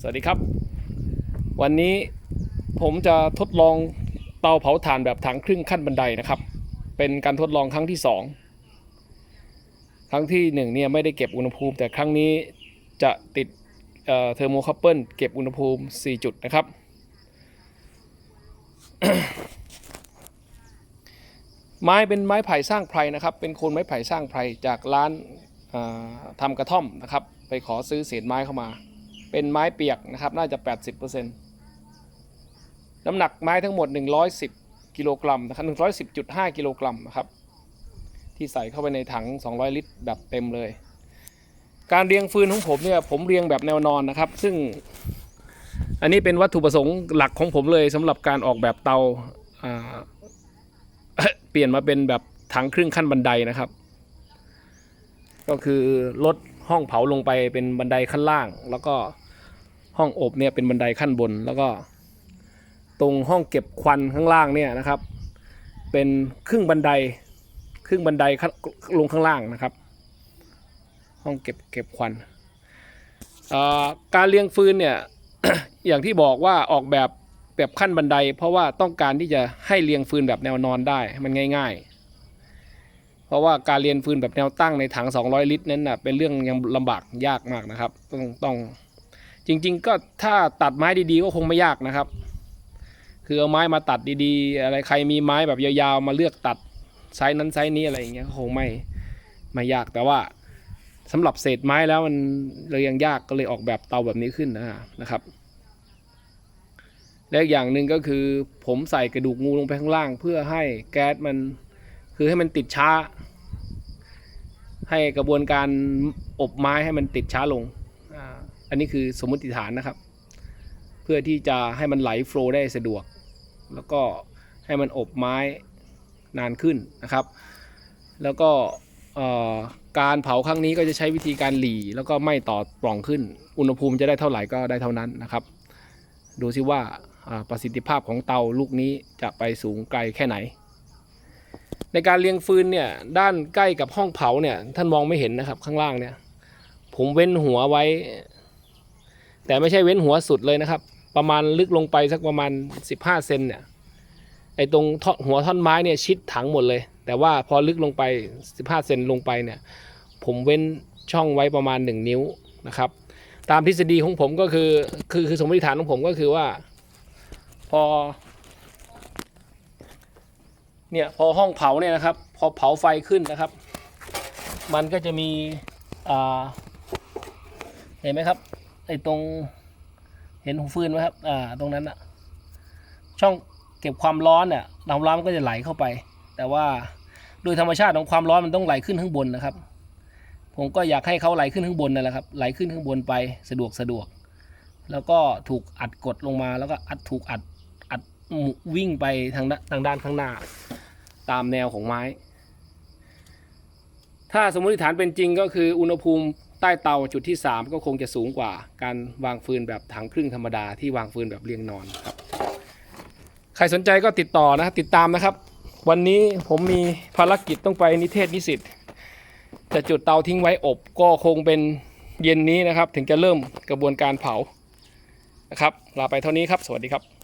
สวัสดีครับ วันนี้ผมจะทดลองเตาเผาถ่านแบบถังครึ่งขั้นบันไดนะครับ เป็นการทดลองครั้งที่สองครั้งที่หนึ่งเนี่ยไม่ได้เก็บอุณหภูมิ แต่ครั้งนี้จะติดเทอร์โมคัพเปิลเก็บอุณหภูมิ 4 จุดนะครับ ไม้เป็นไม้ไผ่สร้างไพรนะครับ เป็นโคนไม้ไผ่สร้างไพรจากร้านอ่าทำกระท่อมนะครับ ไปขอซื้อเศษไม้เข้ามา เป็นไม้เปียกนะครับน่าจะ 80%น้ำหนักไม้ทั้งหมด 110 กิโลกรัมนะครับ110.5 กิโลกรัมนะครับที่ใส่เข้าไปในถัง 200 ลิตร แบบเต็มเลย การเรียงฟืนของผมเนี่ยผมเรียงแบบแนวนอนนะครับ ซึ่งอันนี้เป็นวัตถุประสงค์หลักของผมเลยสำหรับการออกแบบเตาาเปลี่ยนมาเป็นแบบถังครึ่งขั้นบันไดนะครับ ก็คือลดห้องเผาลงไปเป็นบันไดขั้นล่างแล้วก็ ห้องอบเนี่ยเป็นบันไดขั้นบน แล้วก็ตรงห้องเก็บควันข้างล่างเนี่ยนะครับ เป็นครึ่งบันไดครึ่งบันไดลงข้างล่างนะครับ ห้องเก็บเก็บควันการเรียงฟืนเนี่ยอย่างที่บอกว่าออกแบบแบบขั้นบันได เพราะว่าต้องการที่จะให้เรียงฟืนแบบแนวนอนได้มันง่าย ๆ เพราะว่าการเรียนฟืนแบบแนวตั้งในถัง 200 ลิตรนั้นนะเป็นเรื่องยังลำบากยากมากนะครับ ต้องต้อง จริง ๆ ก็ถ้าตัดไม้ดีๆก็คงไม่ยากนะครับ คือเอาไม้มาตัดดีๆ อะไรใครมีไม้แบบยาวๆมาเลือกตัดไซส์นั้นไซส์นี้อะไรอย่างเงี้ยก็คงไม่ไม่ยากแต่ว่าสำหรับเศษไม้แล้วมันเลยยังยากก็เลยออกแบบเตาแบบนี้ขึ้นนะนะครับและอีกอย่างหนึ่งก็คือผมใส่กระดูกงูลงไปข้างล่าง เพื่อให้แก๊สมันคือให้มันติดช้า ให้กระบวนการอบไม้ให้มันติดช้าลง อันนี้คือสมมติฐานนะครับ เพื่อที่จะให้มันไหลโฟล์ได้สะดวก แล้วก็ให้มันอบไม้นานขึ้นนะครับ แล้วก็การเผาครั้งนี้ก็จะใช้วิธีการหลีแล้วก็ไม่ต่อปล่องขึ้น อุณหภูมิจะได้เท่าไหร่ก็ได้เท่านั้นนะครับ ดูซิว่าอ่าประสิทธิภาพของเตาลูกนี้จะไปสูงไกลแค่ไหน ในการเรียงฟืนเนี่ยด้านใกล้กับห้องเผาเนี่ยท่านมองไม่เห็นนะครับข้างล่างเนี่ย ผมเว้นหัวไว้ แต่ไม่ใช่เว้นหัวสุดเลยนะครับ ประมาณลึกลงไปสักประมาณ 15 เซนเนี่ยไอ้ตรงท่อนหัวท่อนไม้เนี่ยชิดถังหมดเลย แต่ว่าพอลึกลงไป 15 เซนลงไปเนี่ยผมเว้นช่องไว้ประมาณ 1 นิ้วนะครับ ตามทฤษฎีของผมก็คือคือคือสมมติฐานของผมก็คือว่า พอเนี่ยพอห้องเผาเนี่ยนะครับ พอเผาไฟขึ้นนะครับ มันก็จะมีอ่าเห็นไหมครับ ไอ้ตรงเห็นหัวฟืนไหมครับ อ่า ตรงนั้นอะช่องเก็บความร้อนเนี่ยความร้อนมันก็จะไหลเข้าไป แต่ว่าโดยธรรมชาติของความร้อนมันต้องไหลขึ้นข้างบนนะครับ ผมก็อยากให้เขาไหลขึ้นข้างบนนั่นแหละครับ ไหลขึ้นข้างบนไปสะดวกสะดวก แล้วก็ถูกอัดกดลงมา แล้วก็อัดถูกอัดอัดวิ่งไปทางด้านทางด้านข้างหน้า ตามแนวของไม้ ถ้าสมมติฐานเป็นจริงก็คืออุณหภูมิ ใต้เตาจุดที่ 3 ก็คงจะสูงกว่าการวางฟืนแบบถังครึ่งธรรมดาที่วางฟืนแบบเรียงนอนครับ ใครสนใจก็ติดต่อนะติดตามนะครับ วันนี้ผมมีภารกิจต้องไปนิเทศนิสิตจะจุดเตาทิ้งไว้อบก็คงเป็นเย็นนี้นะครับ ถึงจะเริ่มกระบวนการเผานะครับลาไปเท่านี้ครับ สวัสดีครับ